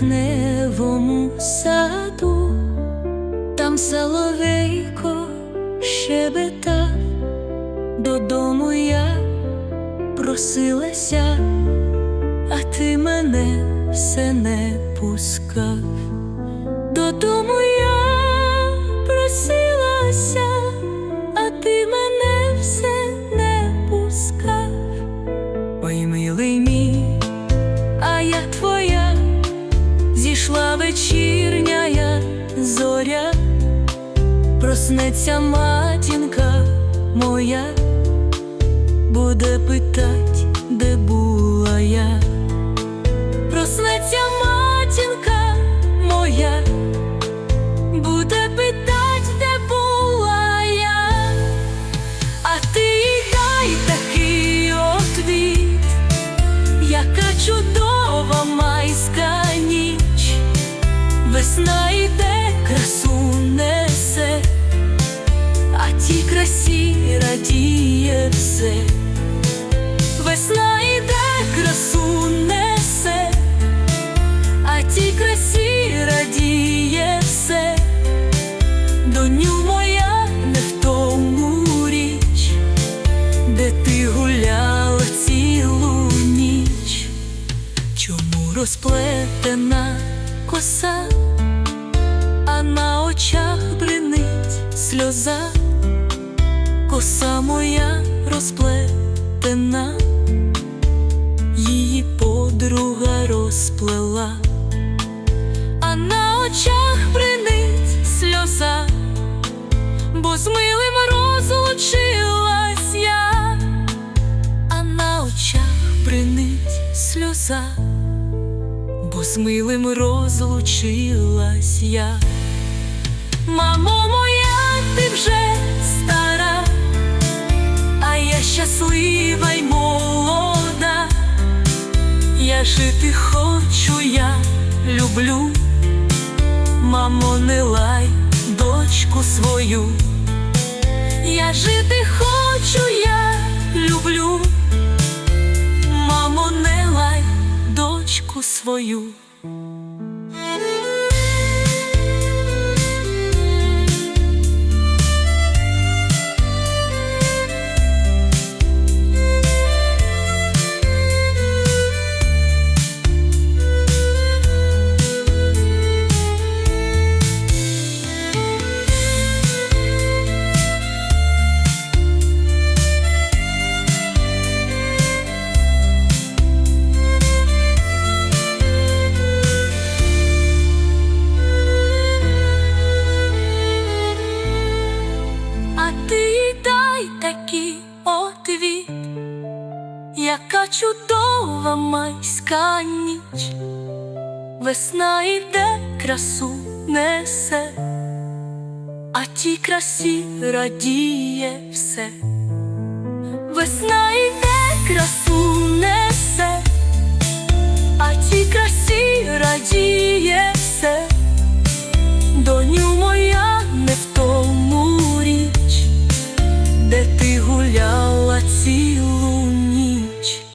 вишневому саду, там соловейко щебетав, додому я просилася, а ти мене все не пускав. Додому я просилася, а ти мене все не пускав. Ой, милий мій, а я твоя, зійшла вечірняя зоря, проснеться матінка моя, буде питать, де була я. Проснеться матінка моя, буде питать, де була я, а ти дай такий отвіт, яка чудова весна йде, красу несе, а тій красі радіє все. Весна йде, красу несе, а тій красі радіє все, доню моя не в тому річ, де ти гуляла цілу ніч, чому розплетена коса, а на очах бринить сльоза, коса моя розплетена. Її подруга розплела, а на очах бринить сльоза, бо з милим розлучилась я, а на очах бринить сльоза, бо з милим розлучилась я. Мамо моя, ти вже стара, а я щаслива й молода. Я жити хочу, я люблю, мамо, не лай дочку свою. Я жити хочу, я люблю, мамо, не лай дочку свою. Чудова майська ніч, весна йде, красу несе, а тій красі радіє все. Весна йде, красу